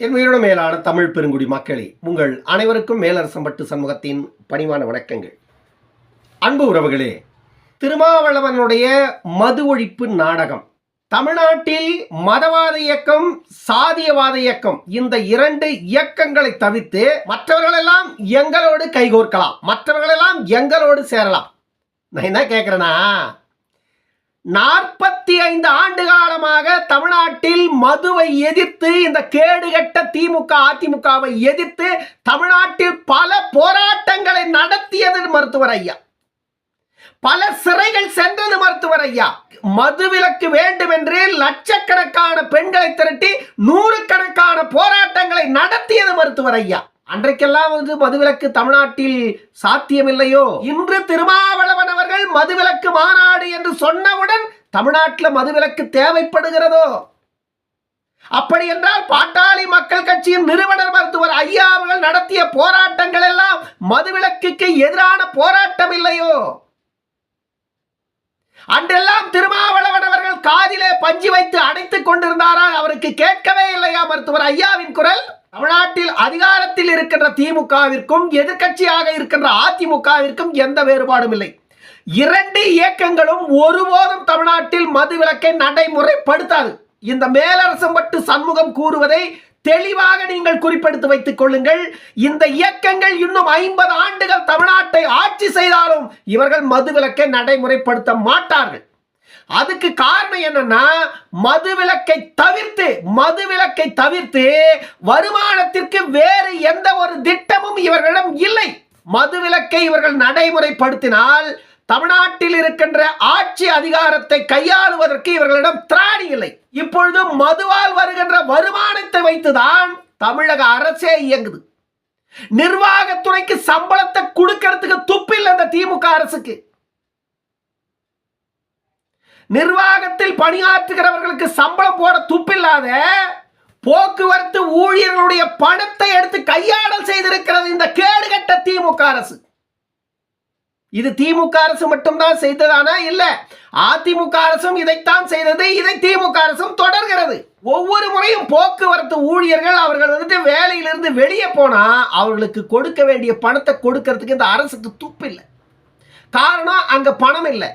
என் உயிரோட மேலான தமிழ் பெருங்குடி மக்களே உங்கள் அனைவருக்கும் மேலரசம்பட்டு சமூகத்தின் பணிவான வணக்கங்கள். அன்பு உறவுகளே திருமாவளவனுடைய மது ஒழிப்பு நாடகம் தமிழ்நாட்டில் மதவாத இயக்கம் சாதியவாத இயக்கம் இந்த இரண்டு இயக்கங்களை தவிர்த்து மற்றவர்களெல்லாம் எங்களோடு கைகோர்க்கலாம் மற்றவர்களெல்லாம் எங்களோடு சேரலாம். நான் என்ன கேட்குறேன்னா நாற்பத்தி ஐந்து ஆண்டு காலமாக தமிழ்நாட்டில் மதுவை எதிர்த்து இந்த கேடுகட்ட திமுக அதிமுகவை எதிர்த்து தமிழ்நாட்டில் பல போராட்டங்களை நடத்தியது மருத்துவர் ஐயா. பல சிறைகள் சென்றது மருத்துவர் ஐயா. மது விலக்கு வேண்டும் என்று லட்சக்கணக்கான பெண்களை திரட்டி நூறுக்கணக்கான போராட்டங்களை நடத்தியது மருத்துவர் ஐயா. அன்றைக்கெல்லாம் வந்து மதுவிலக்கு தமிழ்நாட்டில் சாத்தியமில்லையோ? இன்று திருமாவளவன் அவர்கள் மதுவிலக்கு மாநாடு என்று சொன்னவுடன் தமிழ்நாட்டில் மதுவிலக்கு தேவைப்படுகிறதோ? அப்படி என்றால் பாட்டாளி மக்கள் கட்சியின் நிறுவனர் மருத்துவர் ஐயா அவர்கள் நடத்திய போராட்டங்கள் எல்லாம் மதுவிலக்குக்கு எதிரான போராட்டம் இல்லையோ? அன்றெல்லாம் திருமாவளவன் அவர்கள் காதிலே பஞ்சு வைத்து அடைத்துக் கொண்டிருந்தாரா? அவருக்கு கேட்கவே இல்லையா மருத்துவர் ஐயாவின் குரல்? தமிழ்நாட்டில் அதிகாரத்தில் இருக்கின்ற திமுகவிற்கும் எதிர்க்கட்சியாக இருக்கின்ற அதிமுகவிற்கும் எந்த வேறுபாடும் இல்லை. இரண்டு இயக்கங்களும் ஒருபோதும் தமிழ்நாட்டில் மது விலக்கை நடைமுறைப்படுத்தாது. இந்த மேலரசம் பட்டு சண்முகம் கூறுவதை தெளிவாக நீங்கள் குறிப்பெடுத்து வைத்துக் கொள்ளுங்கள். இந்த இயக்கங்கள் இன்னும் ஐம்பது ஆண்டுகள் தமிழ்நாட்டை ஆட்சி செய்தாலும் இவர்கள் மது விலக்கை நடைமுறைப்படுத்த மாட்டார்கள். அதுக்கு காரணம் என்னன்னா மது விலக்கை தவிர்த்து மது விலக்கை தவிர்த்து வருமானத்திற்கு வேறு எந்த ஒரு திட்டமும் இவர்களிடம் இல்லை. மது விலக்கை இவர்கள் நடைமுறைப்படுத்தினால் தமிழ்நாட்டில் இருக்கின்ற ஆட்சி அதிகாரத்தை கையாளுவதற்கு இவர்களிடம் திராணி இல்லை. இப்பொழுது மதுவால் வருகின்ற வருமானத்தை வைத்துதான் தமிழக அரசே இயங்குது. நிர்வாகத்துறைக்கு சம்பளத்தை கொடுக்கறதுக்கு துப்பில் அந்த திமுக அரசுக்கு. நிர்வாகத்தில் பணியாற்றுகிறவர்களுக்கு சம்பளம் போட துப்பில்லாத போக்குவரத்து ஊழியர்களுடைய பணத்தை எடுத்து கையாடல் செய்திருக்கிறது இந்த கேடுகட்ட திமுக அரசு. இது திமுக அரசு மட்டும்தான் செய்ததானா? இல்ல. அதிமுக அரசும் இதைத்தான் செய்தது. இதை திமுக அரசும் தொடர்கிறது. ஒவ்வொரு முறையும் போக்குவரத்து ஊழியர்கள் அவர்கள் வந்துட்டு வேலையிலிருந்து வெளியே போனா அவர்களுக்கு கொடுக்க வேண்டிய பணத்தை கொடுக்கறதுக்கு இந்த அரசுக்கு துப்பு இல்லை. காரணம் அங்க பணம் இல்லை.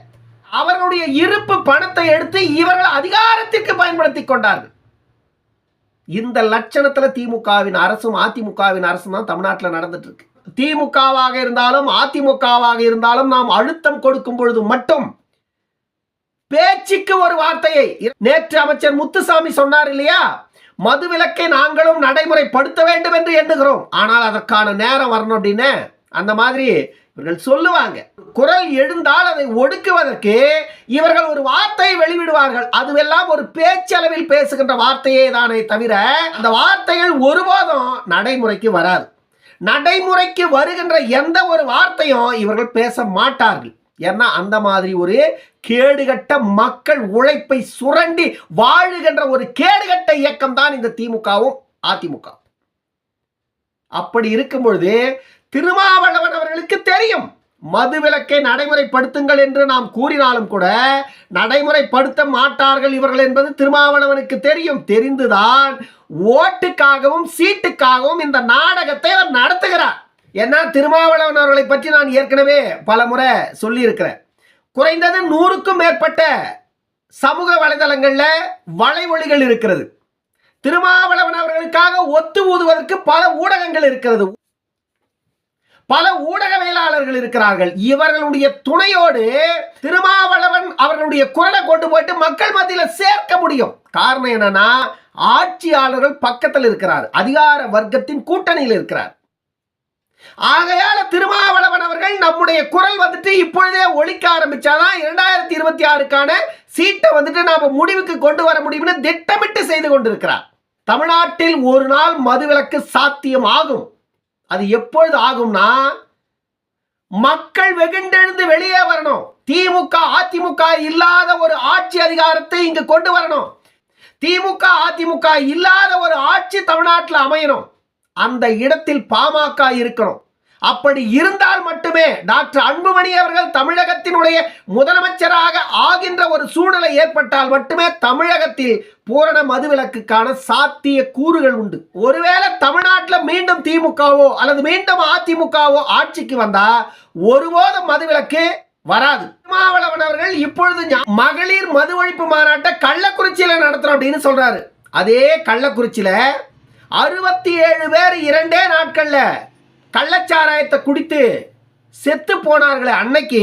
அவர்களுடைய இருப்பு பணத்தை எடுத்து இவர்கள் அதிகாரத்திற்கு பயன்படுத்தி கொண்டார்கள். இந்த லட்சணத்துல திமுகவின் அரசும் அதிமுகவின் அரசும் தான் தமிழ்நாட்டில் நடந்துட்டு இருக்கு. திமுகவாக இருந்தாலும் அதிமுகவாக இருந்தாலும் நாம் அழுத்தம் கொடுக்கும் பொழுது மட்டும் பேச்சுக்கு ஒரு வார்த்தையை. நேற்று அமைச்சர் முத்துசாமி சொன்னார் இல்லையா? மது விலக்கை நாங்களும் நடைமுறைப்படுத்த வேண்டும் என்று எண்ணுகிறோம். ஆனால் அதற்கான நேரம் வரணும் அப்படின்னு அந்த மாதிரி இவர்கள் சொல்லுவாங்க. குரல் எழுந்தால் அதை ஒடுக்குவதற்கு இவர்கள் ஒரு வார்த்தையை வெளிவிடுவார்கள். அதுவெல்லாம் ஒரு பேச்சளவில் பேசுகின்ற வார்த்தையே தானே தவிர அந்த வார்த்தைகள் ஒருபோதும் நடைமுறைக்கு வராது. நடைமுறைக்கு வருகின்ற எந்த ஒரு வார்த்தையும் இவர்கள் பேச மாட்டார்கள். ஏன்னா அந்த மாதிரி ஒரு கேடுகட்ட மக்கள் உழைப்பை சுரண்டி வாழுகின்ற ஒரு கேடுகட்ட இயக்கம் தான் இந்த திமுகவும் அதிமுக அப்படி இருக்கும் பொழுது திருமாவளவன் அவர்களுக்கு தெரியும். மது விலக்கை நடைமுறைப்படுத்துங்கள் என்று நாம் கூறினாலும் கூட நடைமுறைப்படுத்த மாட்டார்கள் இவர்கள் என்பது திருமாவளவனுக்கு தெரியும். தெரிந்துதான் ஓட்டுக்காகவும் சீட்டுக்காகவும் இந்த நாடகத்தை அவர் நடத்துகிறார். ஏன்னா திருமாவளவன் அவர்களை பற்றி நான் ஏற்கனவே பல முறை சொல்லியிருக்கிறேன். குறைந்தது நூறுக்கும் மேற்பட்ட சமூக வலைதளங்களில் வலைமொழிகள் இருக்கிறது. திருமாவளவன் அவர்களுக்காக ஒத்து ஊதுவதற்கு பல ஊடகங்கள் இருக்கிறது. பல ஊடகவியலாளர்கள் இருக்கிறார்கள். இவர்களுடைய துணையோடு திருமாவளவன் அவர்களுடைய குரலை கொண்டு போயிட்டு மக்கள் மத்தியில் சேர்க்க முடியும். காரணம் என்னன்னா ஆட்சியாளர்கள் பக்கத்தில் இருக்கிறார். அதிகார வர்க்கத்தின் கூட்டணியில் இருக்கிறார். ஆகையால திருமாவளவன் அவர்கள் நம்முடைய குரல் வந்துட்டு இப்பொழுதே ஒழிக்க ஆரம்பிச்சாதான் இரண்டாயிரத்தி இருபத்தி ஆறுக்கான சீட்டை வந்துட்டு நாம முடிவுக்கு கொண்டு வர முடியும்னு திட்டமிட்டு செய்து கொண்டிருக்கிறார். தமிழ்நாட்டில் ஒரு நாள் மதுவிலக்கு சாத்தியம் ஆகும். அது எப்பொழுது ஆகும்னா மக்கள் வெகுண்டெழுந்து வெளியே வரணும். திமுக அதிமுக இல்லாத ஒரு ஆட்சி அதிகாரத்தை இங்கு கொண்டு வரணும். திமுக அதிமுக இல்லாத ஒரு ஆட்சி தமிழ்நாட்டில் அமையணும். அந்த இடத்தில் பாமக இருக்கணும். அப்படி இருந்தால் மட்டுமே டாக்டர் அன்புமணி அவர்கள் தமிழகத்தினுடைய முதலமைச்சராக ஆகின்ற ஒரு சூழ்நிலை ஏற்பட்டால் மட்டுமே தமிழகத்தில் பூரண மதுவிலக்குக்கான சாத்திய கூறுகள் உண்டு. ஒருவேளை தமிழ்நாட்டில் மீண்டும் திமுகவோ அல்லது மீண்டும் அதிமுகவோ ஆட்சிக்கு வந்தா ஒருபோதும் மதுவிலக்கு வராது. திருமாவளவன் அவர்கள் இப்பொழுது மகளிர் மது ஒழிப்பு மாநாட்டை கள்ளக்குறிச்சியில நடத்துறோம் அப்படின்னு சொல்றாரு. அதே கள்ளக்குறிச்சியில அறுபத்தி ஏழு பேர் இரண்டே நாட்கள்ல கள்ளச்சாராயத்தை குடித்து செத்து போனார்களே அன்னைக்கு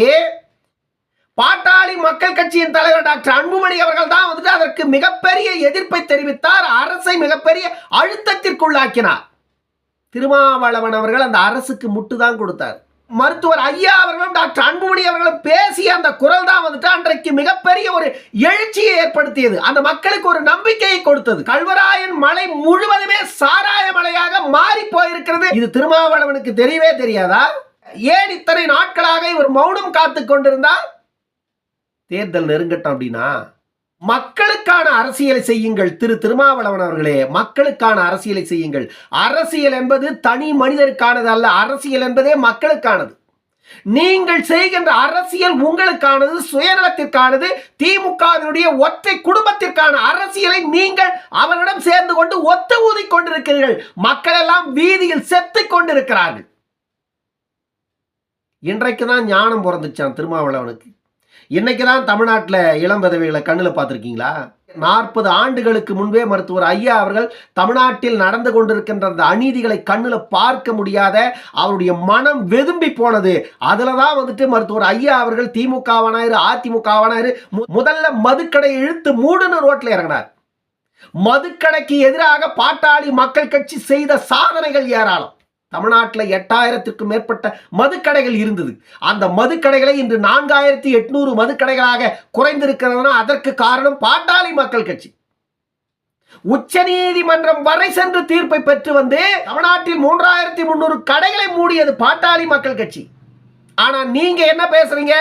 பாட்டாளி மக்கள் கட்சியின் தலைவர் டாக்டர் அன்புமணி அவர்கள் தான் வந்துட்டு அதற்கு மிகப்பெரிய எதிர்ப்பை தெரிவித்தார். அரசை மிகப்பெரிய அழுத்தத்திற்குள்ளாக்கினார். திருமாவளவன் அவர்கள் அந்த அரசுக்கு முட்டு தான் கொடுத்தார். மருத்துவர் ஐயா அவர்களும் டாக்டர் அன்புமணி அவர்களும் பேசிய அந்த குரல் தான் வந்துட்டு எழுச்சியை ஏற்படுத்தியது. அந்த மக்களுக்கு ஒரு நம்பிக்கையை கொடுத்தது. கல்வராயன் மலை முழுவதுமே சாராய மலையாக மாறி போயிருக்கிறது. இது திருமாவளவனுக்கு தெரியவே தெரியாதா? ஏன் இத்தனை நாட்களாக இவர் மௌனம் காத்து கொண்டிருந்தார்? தேர்தல் நெருங்கட்டும் அப்படின்னா மக்களுக்கான அரசியலை செய்யுங்கள் திரு திருமாவளவன் அவர்களே. மக்களுக்கான அரசியலை செய்யுங்கள். அரசியல் என்பது தனி மனிதருக்கானது அல்ல அரசியல் என்பதே மக்களுக்கானது. நீங்கள் செய்கின்ற அரசியல் உங்களுக்கானது சுயநலத்திற்கானது திமுகவினுடைய ஒற்றை குடும்பத்திற்கான அரசியலை நீங்கள் அவரிடம் சேர்ந்து கொண்டு ஒத்து ஊதி கொண்டிருக்கிறீர்கள். மக்கள் எல்லாம் வீதியில் செத்து கொண்டிருக்கிறார்கள். இன்றைக்கு தான் ஞானம் பிறந்துச்சான் திருமாவளவனுக்கு. இன்னைக்கு தான் தமிழ்நாட்டில் இளம் பதவிகளை கண்ணில் பார்த்துருக்கீங்களா? நாற்பது ஆண்டுகளுக்கு முன்பே மருத்துவர் ஐயா அவர்கள் தமிழ்நாட்டில் நடந்து கொண்டிருக்கின்ற அந்த அநீதிகளை கண்ணில் பார்க்க முடியாத அவருடைய மனம் வெதும்பி போனது. அதில் தான் வந்துட்டு மருத்துவர் ஐயா அவர்கள் திமுகவானாயிரு அதிமுகவானாயிரு முதல்ல மதுக்கடை இழுத்து மூடுன்னு ரோட்டில் இறங்கினார். மதுக்கடைக்கு எதிராக பாட்டாளி மக்கள் கட்சி செய்த சாதனைகள் ஏராளம். தமிழ்நாட்டில் எட்டாயிரத்திற்கும் மேற்பட்ட மதுக்கடைகள் இருந்தது. அந்த மதுக்கடைகளை இன்று நான்காயிரத்தி எட்நூறு மதுக்கடைகளாக குறைந்திருக்கிறதுனா அதற்கு காரணம் பாட்டாளி மக்கள் கட்சி. உச்ச நீதிமன்றம் வரை சென்று தீர்ப்பை பெற்று வந்து தமிழ்நாட்டில் மூன்றாயிரத்தி முன்னூறு கடைகளை மூடியது பாட்டாளி மக்கள் கட்சி. ஆனா நீங்க என்ன பேசுறீங்க?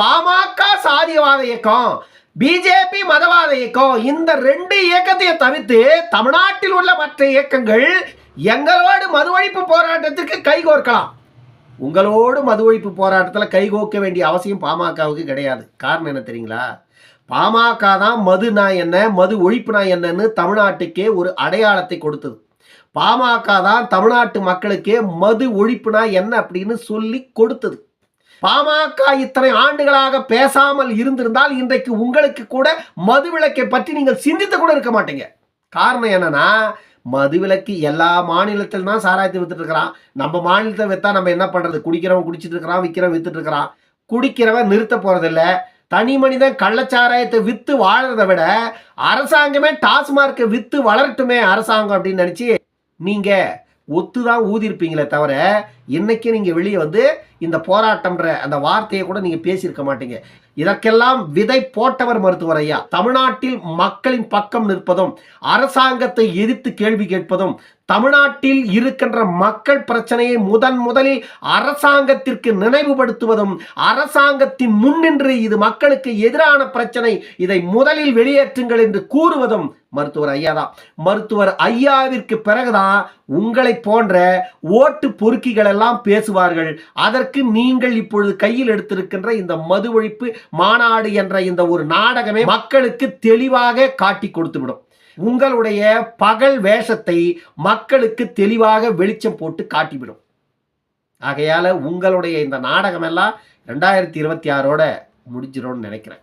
பாமக சாதியவாத இயக்கம் பிஜேபி மதவாத இயக்கம் இந்த ரெண்டு இயக்கத்தையும் தவிர்த்து தமிழ்நாட்டில் உள்ள மற்ற இயக்கங்கள் எங்களோடு மது ஒழிப்பு போராட்டத்திற்கு கைகோர்க்கலாம் உங்களோடு மது ஒழிப்பு போராட்டத்தில் கைகோக்க வேண்டிய அவசியம் பாமகவுக்கு கிடையாது. காரணம் என்ன தெரியுங்களா? பாமக தான் மதுனா என்ன மது ஒழிப்புனா என்னன்னு தமிழ்நாட்டுக்கே ஒரு அடையாளத்தை கொடுத்தது. பாமக தான் தமிழ்நாட்டு மக்களுக்கே மது ஒழிப்புனா என்ன அப்படின்னு சொல்லி கொடுத்தது. பாமக இத்தனை ஆண்டுகளாக பேசாமல் இருந்திருந்தால் இன்றைக்கு உங்களுக்கு கூட மது விளக்கை பற்றி நீங்கள் சிந்தித்து கூட இருக்க மாட்டீங்க. காரணம் என்னன்னா மதுவிலக்கு எல்லா மாநிலத்திலும் தான் சாராயத்தை வித்துட்டு இருக்கிறான் நம்ம மாநிலத்தை விற்றா நம்ம என்ன பண்ணுறது குடிக்கிறவன் குடிச்சிட்டு இருக்கிறான் விற்கிறவன் வித்துட்டு இருக்கிறான் குடிக்கிறவன் நிறுத்த போகிறதில்ல தனி மனிதன் கள்ளச்சாராயத்தை விற்று வாழறதை விட அரசாங்கமே டாஸ்மார்க்கை விற்று வளரட்டுமே அரசாங்கம் அப்படின்னு நினச்சி நீங்கள் ஒத்து தான் ஊதிருப்பீங்களே தவிர இன்னைக்கு நீங்க வெளியே வந்து இந்த போராட்டம்ன்ற அந்த வார்த்தையை கூட நீங்க பேசியிருக்க மாட்டீங்க. இதற்கெல்லாம் விதை போட்டவர் மருத்துவர் ஐயா. தமிழ்நாட்டில் மக்களின் பக்கம் நிற்பதும் அரசாங்கத்தை எதிர்த்து கேள்வி கேட்பதும் தமிழ்நாட்டில் இருக்கின்ற மக்கள் பிரச்சனையை முதன் முதலில் அரசாங்கத்திற்கு நினைவுபடுத்துவதும் அரசாங்கத்தின் முன்னின்று இது மக்களுக்கு எதிரான பிரச்சனை இதை முதலில் வெளியேற்றுங்கள் என்று கூறுவதும் மருத்துவர் ஐயா தான். மருத்துவர் ஐயாவிற்கு பிறகுதான் உங்களை போன்ற ஓட்டு பொறுக்கிகள் எல்லாம் பேசுவார்கள். அதற்கு நீங்கள் இப்பொழுது கையில் எடுத்திருக்கின்ற இந்த மது ஒழிப்பு மாநாடு என்ற இந்த ஒரு நாடகமே மக்களுக்கு தெளிவாக காட்டி கொடுத்துவிடும். உங்களுடைய பகல் வேஷத்தை மக்களுக்கு தெளிவாக வெளிச்சம் போட்டு காட்டிவிடும். ஆகையால உங்களுடைய இந்த நாடகமெல்லாம் ரெண்டாயிரத்தி இருபத்தி ஆறோட முடிஞ்சிடும்னு நினைக்கிறேன்.